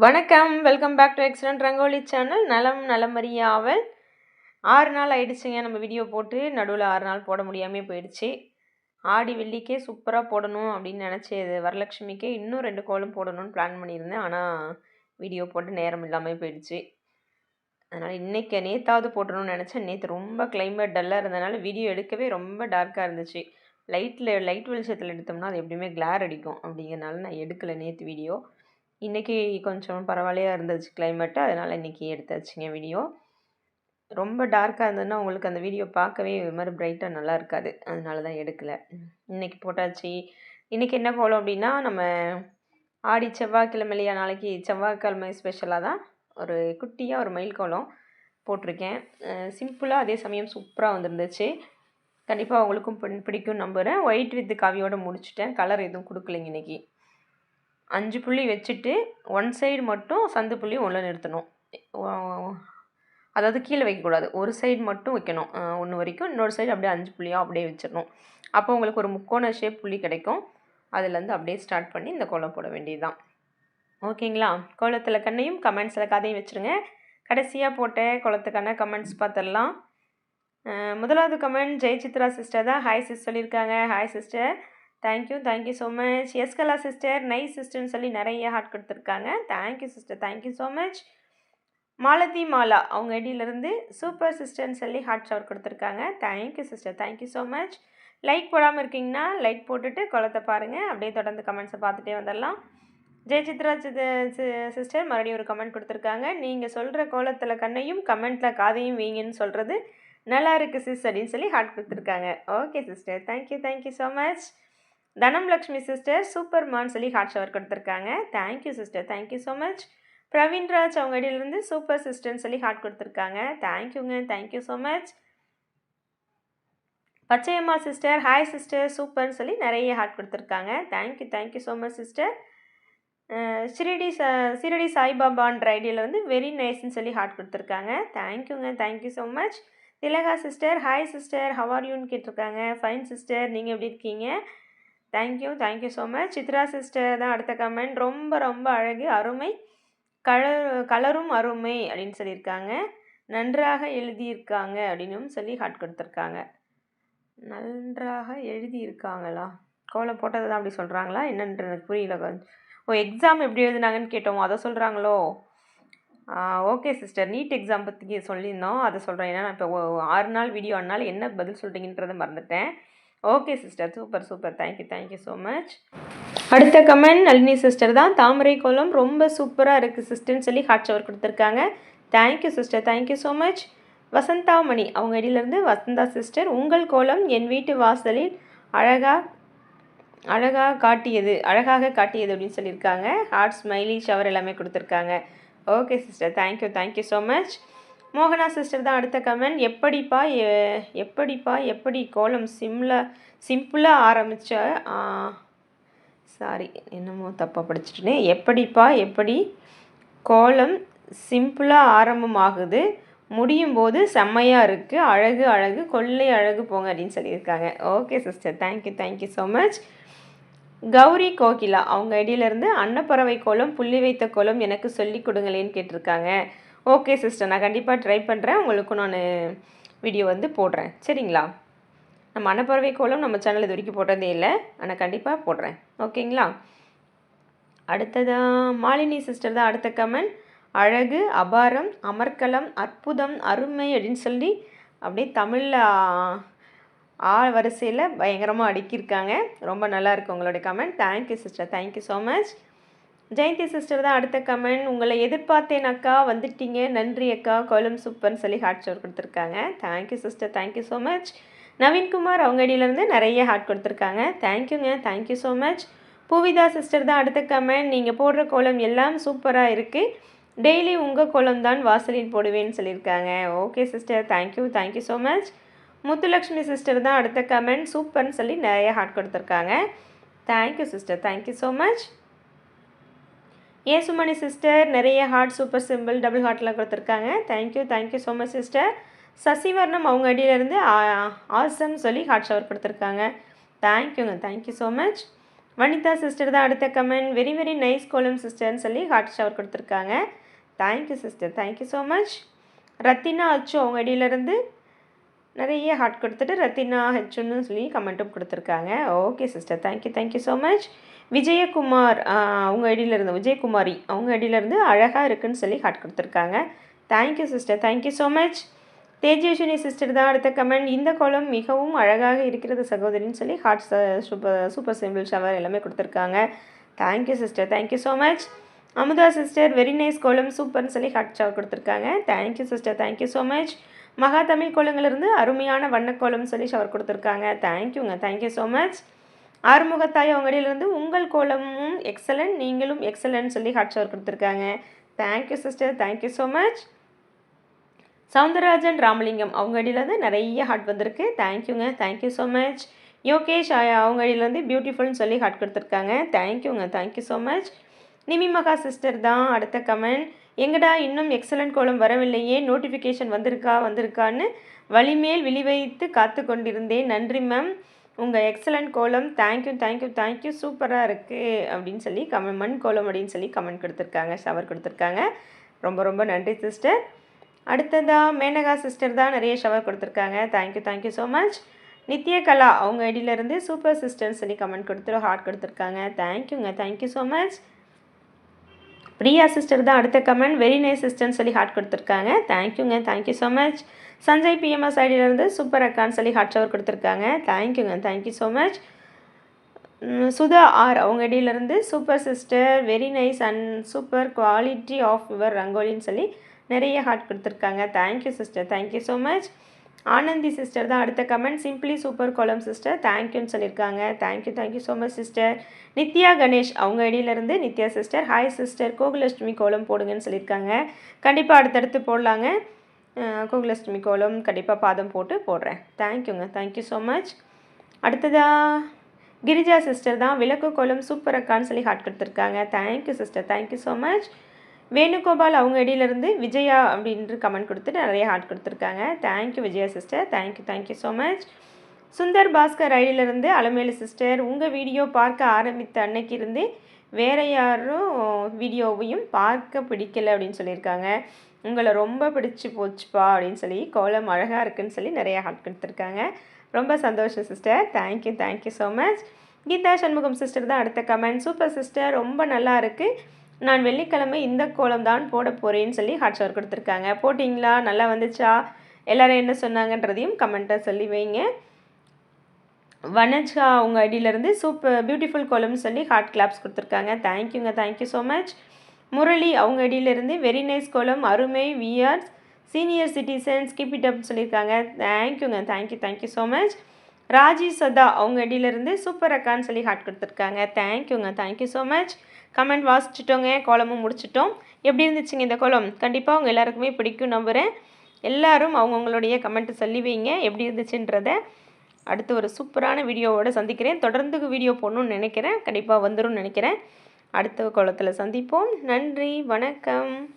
வணக்கம் welcome back to excellent rangoli channel நலம் நலமறியாவல். ஆறு நாள் ஆயிடுச்சுங்க நம்ம வீடியோ போட்டு. நடுவில் ஆறு நாள் போட முடியாமல் போயிடுச்சு. ஆடி வெள்ளிக்கே சூப்பராக போடணும் அப்படின்னு நினச்சது வரலட்சுமிக்கே இன்னும் ரெண்டு கோலம் போடணும்னு பிளான் பண்ணியிருந்தேன். ஆனால் வீடியோ போட்டு நேரம் இல்லாமல் போயிடுச்சு. அதனால் இன்றைக்கி நேத்தாவது போட்டணும்னு நினச்சேன். நேற்று ரொம்ப கிளைமேட் டல்லாக இருந்தனால வீடியோ எடுக்கவே ரொம்ப டார்க்காக இருந்துச்சு. லைட்டில் லைட் வெளிச்சத்தில் எடுத்தோம்னா அது எப்படியுமே கிளார் அடிக்கும். அப்படிங்கிறனால நான் எடுக்கலை நேற்று வீடியோ இன்றைக்கி கொஞ்சம் பரவாயில்லையா இருந்துச்சு கிளைமேட்டு அதனால் இன்றைக்கி எடுத்தாச்சுங்க வீடியோ ரொம்ப டார்க்காக இருந்ததுன்னா உங்களுக்கு அந்த வீடியோ பார்க்கவே இது மாதிரி பிரைட்டாக நல்லா இருக்காது. அதனால தான் எடுக்கலை. இன்றைக்கி போட்டாச்சு. இன்றைக்கி என்ன கோலம் அப்படின்னா நம்ம ஆடி செவ்வாய்க்கிழமையிலையா நாளைக்கு செவ்வாய்க்கிழமை ஸ்பெஷலாக தான் ஒரு குட்டியாக ஒரு மயில் கோலம் போட்டிருக்கேன். சிம்பிளாக அதே சமயம் சூப்பராக வந்துருந்துச்சு. கண்டிப்பாக உங்களுக்கும் பிடிக்கும் நம்புகிறேன் ஒயிட் வித் காவியோட முடிச்சிட்டேன். கலர் எதுவும் கொடுக்கலைங்க இன்னைக்கு. அஞ்சு புள்ளி வச்சுட்டு ஒன் சைடு மட்டும் சந்து புள்ளி உள்ள நிறுத்தணும். அதாவது கீழே வைக்கக்கூடாது. ஒரு சைடு மட்டும் வைக்கணும். ஒன்று வரைக்கும். இன்னொரு சைடு அப்படியே அஞ்சு புள்ளியாக அப்படியே வச்சிடணும். அப்போ உங்களுக்கு ஒரு முக்கோண ஷேப் புள்ளி கிடைக்கும். அதுலேருந்து அப்படியே ஸ்டார்ட் பண்ணி இந்த கோலம் போட வேண்டியதுதான். ஓகேங்களா? கோலத்தில் கண்ணையும் கமெண்ட்ஸில் கதையும் வச்சுருங்க. கடைசியாக போட்ட குளத்துக்கான கமெண்ட்ஸ் பார்த்துடலாம் முதலாவது கமெண்ட் ஜெய் சித்ரா சிஸ்டர் தான். ஹாய் சிஸ் சொல்லியிருக்காங்க. Hi sister thank you thank you so much எஸ்கலா sister nice சிஸ்டர்னு சொல்லி நிறைய ஹார்ட் கொடுத்துருக்காங்க. Thank you sister thank you so much Malathi Mala அவங்க ஐடியிலேருந்து சூப்பர் சிஸ்டர்னு சொல்லி ஹார்ட் ஷவர் கொடுத்துருக்காங்க. Thank you sister thank you so much like போடாமல் இருக்கீங்கன்னா லைக் போட்டுட்டு குளத்தை பாருங்கள் அப்படியே தொடர்ந்து கமெண்ட்ஸை பார்த்துட்டே வந்துடலாம். ஜெயசித்ரா சிஸ்டர் மறுபடியும் ஒரு கமெண்ட் கொடுத்துருக்காங்க. நீங்கள் சொல்கிற கோலத்தில் கண்ணையும் கமெண்ட்டில் காதையும் வீங்கன்னு சொல்கிறது நல்லா இருக்குது சிஸ் அப்படின்னு சொல்லி ஹார்ட் கொடுத்துருக்காங்க. Okay sister thank you thank you so much Dhanam Lakshmi sister சூப்பர்மான்னு சொல்லி ஹார்ட் ஷவர் கொடுத்துருக்காங்க. Thank you sister thank you so much Praveenraj அவங்க இடையிலேருந்து சூப்பர் சிஸ்டர்னு சொல்லி ஹார்ட் கொடுத்துருக்காங்க. தேங்க்யூங்க thank you so much Pachaiyamma sister hi sister சூப்பர்னு சொல்லி நிறைய ஹார்ட் கொடுத்துருக்காங்க. Thank you thank you so much sister Shirdi ச ஷிரடி சாய்பாபான்ற ஐடியில் வந்து வெரி நைஸ்ன்னு சொல்லி ஹார்ட் கொடுத்துருக்காங்க. தேங்க்யூங்க thank you so much Thilaga sister hi sister how யூன்னு கேட்டிருக்காங்க. ஃபைன் சிஸ்டர் நீங்கள் எப்படி இருக்கீங்க? Thank you thank you so much Chitra sister தான் அடுத்த கமெண்ட் ரொம்ப ரொம்ப அழகு. அருமை. கலர் கலரும் அருமை அப்படின்னு சொல்லியிருக்காங்க. நன்றாக எழுதியிருக்காங்க அப்படின்னும் சொல்லி ஹார்ட் கொடுத்துருக்காங்க. நன்றாக எழுதியிருக்காங்களா? கோலம் போட்டது தான் அப்படி சொல்கிறாங்களா என்னன்ற எனக்கு புரியல. ஓ எக்ஸாம் எப்படி எழுதுனாங்கன்னு கேட்டோம் அதை சொல்கிறாங்களோ ஓகே சிஸ்டர் நீட் எக்ஸாம் பற்றி சொல்லியிருந்தோம். அதை சொல்கிறேன் ஏன்னா நான் இப்போ ஆறு நாள் வீடியோ ஆனால் என்ன பதில் சொல்கிறீங்கன்றதை மறந்துட்டேன். Okay sister super super thank you thank you so much அடுத்த கமெண்ட் நளினி சிஸ்டர் தான். தாமரை கோலம் ரொம்ப சூப்பராக இருக்குது சிஸ்டர்னு சொல்லி ஹார்ட் ஷவர் கொடுத்துருக்காங்க. Thank you sister thank you so much Vasanthamani அவங்க இடையிலேருந்து வசந்தா சிஸ்டர் உங்கள் கோலம் என் வீட்டு வாசலில் அழகாக அழகாக காட்டியது அழகாக காட்டியது அப்படின்னு சொல்லியிருக்காங்க. ஹார்ட் ஸ்மைலி ஷவர் எல்லாமே கொடுத்துருக்காங்க. Okay sister thank you thank you so much மோகனா சிஸ்டர் தான் அடுத்த கமெண்ட் எப்படிப்பா எ- எப்படிப்பா எப்படி கோலம் சிம்ல சிம்பிளாக ஆரம்பித்த சாரி என்னமோ தப்பாக படிச்சிட்டேனே. எப்படிப்பா எப்படி கோலம் சிம்பிளாக ஆரம்பமாகுது? முடியும் போது செம்மையாக இருக்குது அழகு அழகு கொள்ளை அழகு போங்க அப்படின்னு சொல்லியிருக்காங்க. Okay sister thank you thank you so much Gowri Kokila அவங்க ஐடியிலேருந்து அன்னப்பறவை கோலம் புள்ளி வைத்த கோலம் எனக்கு சொல்லி கொடுங்களேன்னு கேட்டிருக்காங்க. ஓகே சிஸ்டர் நான் கண்டிப்பாக ட்ரை பண்ணுறேன் உங்களுக்கும் நான் வீடியோ வந்து போடுறேன். சரிங்களா? நம்ம அன்னப்பறவை கோலம் நம்ம சேனல் இது வரைக்கும் போட்டதே இல்லை. ஆனால் கண்டிப்பாக போடுறேன். ஓகேங்களா அடுத்ததாக மாலினி சிஸ்டர் தான் அடுத்த கமெண்ட் அழகு அபாரம் அமர்க்கலம் அற்புதம் அருமை அப்படின்னு சொல்லி அப்படியே தமிழில் ஆ வரிசையில் பயங்கரமாக அடுக்கியிருக்காங்க. ரொம்ப நல்லாயிருக்கு உங்களுடைய comment thank you sister thank you so much Jayanthi sister தான் அடுத்த கமெண்ட். உங்களை எதிர்பார்த்தேன் அக்கா வந்துட்டீங்க. நன்றி அக்கா. கோலம் சூப்பர்னு சொல்லி ஹார்ட் ஷோர் கொடுத்துருக்காங்க. Thank you sister thank you so much Naveenkumar அவங்க அடியிலேருந்து நிறைய ஹார்ட் கொடுத்துருக்காங்க. தேங்க்யூங்க thank you so much Poovitha sister தான் அடுத்த கமெண்ட். நீங்கள் போடுற கோலம் எல்லாம் சூப்பராக இருக்குது டெய்லி உங்கள் கோலம் தான் வாசலில் போடுவேன்னு சொல்லியிருக்காங்க. Okay sister thank you thank you so much Muthulakshmi sister தான் அடுத்த கமெண்ட். சூப்பர்னு சொல்லி நிறைய ஹார்ட் கொடுத்துருக்காங்க. Thank you sister thank you so much Yesumani sister? நிறைய ஹார்ட் சூப்பர் சிம்பிள் டபுள் ஹார்ட்லாம் கொடுத்துருக்காங்க. Thank you thank you so much sister Sasivarnam அவங்க அடியிலேருந்து ஆசம் சொல்லி ஹார்ட் ஷவர் கொடுத்துருக்காங்க. தேங்க்யூங்க thank you so much Vanitha sister தான் அடுத்த comment very very nice kolam சிஸ்டர்னு சொல்லி ஹார்ட் ஷவர் கொடுத்துருக்காங்க. Thank you sister thank you so much Rathina Achu அவங்க அடியிலேருந்து நிறைய ஹார்ட் கொடுத்துட்டு ரத்தினா ஹெச்னு சொல்லி கமெண்ட்டும் கொடுத்துருக்காங்க. Okay sister thank you thank you so much Vijayakumar அவங்க ஐடியிலேருந்து விஜயகுமாரி அவங்க ஐடியிலேருந்து அழகாக இருக்குன்னு சொல்லி ஹார்ட் கொடுத்துருக்காங்க. Thank you sister thank you so much Tejaswini sister தான் அடுத்த கமெண்ட் இந்த கோலம் மிகவும் அழகாக இருக்கிறது சகோதரின்னு சொல்லி heart super super simple shower எல்லாமே கொடுத்துருக்காங்க. Thank you sister thank you so much Amudha sister very nice kolam சூப்பர்னு சொல்லி ஹார்ட் ஷவர் கொடுத்துருக்காங்க. Thank you sister thank you so much Maha Tamil கோலங்களிலிருந்து அருமையான வண்ணக்கோலம் சொல்லி ஷவர் கொடுத்துருக்காங்க. தேங்க்யூங்க thank you so much Arumugathai அவங்கடியிலேருந்து உங்கள் கோலமும் எக்ஸலண்ட் நீங்களும் எக்ஸலண்ட் சொல்லி ஹாட் ஷவர் கொடுத்துருக்காங்க. Thank you sister thank you so much Soundararajan Ramalingam அவங்க அடியிலேருந்து நிறைய ஹாட் வந்திருக்கு. தேங்க்யூங்க தேங்க்யூ ஸோ மச் யோகேஷ் அவங்க அடியிலேருந்து பியூட்டிஃபுல்னு சொல்லி ஹாட் கொடுத்துருக்காங்க. தேங்க்யூங்க தேங்க்யூ ஸோ மச் நிமிமகா சிஸ்டர் தான். அடுத்த கமெண்ட் எங்கடா இன்னும் எக்ஸலண்ட் கோலம் வரவில்லையே? நோட்டிஃபிகேஷன் வந்திருக்கா? வந்திருக்கான்னு வழிமேல் விழிவைத்து காத்து கொண்டிருந்தேன். நன்றி மேம் உங்கள் எக்ஸலண்ட் கோலம் தேங்க்யூ தேங்க்யூ தேங்க்யூ சூப்பராக இருக்குது அப்படின்னு சொல்லி கமெண்ட் மண் கோலம் அப்படின்னு சொல்லி கமெண்ட் கொடுத்துருக்காங்க ஷவர் கொடுத்துருக்காங்க. ரொம்ப ரொம்ப நன்றி சிஸ்டர் அடுத்ததாக மேனகா சிஸ்டர் தான் நிறைய ஷவர் கொடுத்துருக்காங்க. Thank you thank you so much Nithyakala அவங்க ஐடியிலேருந்து சூப்பர் சிஸ்டர்னு சொல்லி கமெண்ட் கொடுத்துரு ஹார்ட் கொடுத்துருக்காங்க. தேங்க்யூங்க thank you so much Priya sister தான் அடுத்த கமெண்ட் வெரி நைஸ் சிஸ்டர்னு சொல்லி ஹார்ட் கொடுத்துருக்காங்க. தேங்க்யூங்க thank you so much Sanjay PMS ஐடியிலேருந்து super அக்கான்னு சொல்லி ஹார்ட் ஷவர் கொடுத்துருக்காங்க. தேங்க்யூங்க thank you so much Sudha R அவங்க இடையிலேருந்து super sister very nice and super quality of your ரங்கோலின்னு சொல்லி நிறைய ஹார்ட் கொடுத்துருக்காங்க. Thank you sister thank you so much Anandhi sister தான் அடுத்த comment. Simply super kolam sister தேங்க்யூன்னு சொல்லியிருக்காங்க. Thank you thank you so much sister Nithya Ganesh அவங்க ஐடியிலேருந்து Nithya sister hi sister Gokulashtami கோலம் போடுங்கன்னு சொல்லியிருக்காங்க. கண்டிப்பாக அடுத்தடுத்து போடலாங்க. கோகுலஷ்டமி கோலம் கண்டிப்பாக பாதம் போட்டு போடுறேன். தேங்க்யூங்க தேங்க்யூ ஸோ மச் அடுத்ததாக கிரிஜா சிஸ்டர் தான் விளக்கு கோலம் சூப்பர் அக்கான்னு சொல்லி ஹாட் கொடுத்துருக்காங்க. Thank you sister thank you so much Venugopal அவங்க இடையிலேருந்து விஜயா அப்படின்ற கமெண்ட் கொடுத்துட்டு நிறைய ஹார்ட் கொடுத்துருக்காங்க. Thank you Vijaya sister thank you thank you so much Sundar Bhaskar ஐடியிலேருந்து Alamelu sister உங்கள் வீடியோ பார்க்க ஆரம்பித்த அன்னைக்கு இருந்து வேறு யாரும் வீடியோவையும் பார்க்க பிடிக்கல அப்படின்னு சொல்லியிருக்காங்க. உங்களை ரொம்ப பிடிச்சி போச்சுப்பா அப்படின்னு சொல்லி கோலம் அழகாக இருக்குன்னு சொல்லி நிறைய ஹார்ட் கொடுத்துருக்காங்க. ரொம்ப சந்தோஷம் sister thank you thank you so much Geetha Shanmugam sister தான் அடுத்த கமெண்ட் சூப்பர் சிஸ்டர் ரொம்ப நல்லா இருக்குது நான் வெள்ளிக்கிழமை இந்த கோலம் தான் போட போகிறேன்னு சொல்லி ஹாட் ஷவர் கொடுத்துருக்காங்க. போட்டிங்களா? நல்லா வந்துச்சா? எல்லோரும் என்ன சொன்னாங்கன்றதையும் கமெண்ட்டாக சொல்லி வைங்க. வனஜா உங்கள் ஐடியிலேருந்து சூப்பர் பியூட்டிஃபுல் கோலம்னு சொல்லி ஹார்ட் கிளாப்ஸ் கொடுத்துருக்காங்க. தேங்க்யூங்க தேங்க்யூ ஸோ மச் முரளி அவங்க ஐடியிலேருந்து வெரி நைஸ் கோலம் அருமை VRS senior citizens keep it அப்னு சொல்லியிருக்காங்க. தேங்க்யூங்க thank you thank you so much Raji Sadha அவங்க அடியிலேருந்து சூப்பர் அக்கான்னு சொல்லி ஹார்ட் கொடுத்துருக்காங்க. தேங்க்யூங்க thank you so much comment வாசிச்சிட்டோங்க கோலமும் முடிச்சிட்டோம். எப்படி இருந்துச்சுங்க இந்த கோலம்? கண்டிப்பாக அவங்க எல்லாருக்குமே பிடிக்கும் நம்புகிறேன் எல்லோரும் அவங்கவுங்களுடைய கமெண்ட்டு சொல்லி வைங்க எப்படி இருந்துச்சுன்றத. அடுத்து ஒரு சூப்பரான வீடியோவோடு சந்திக்கிறேன். தொடர்ந்து வீடியோ போடணும்னு நினைக்கிறேன். கண்டிப்பாக வந்துடும் நினைக்கிறேன். அடுத்த கோலத்தில் சந்திப்போம். நன்றி வணக்கம்.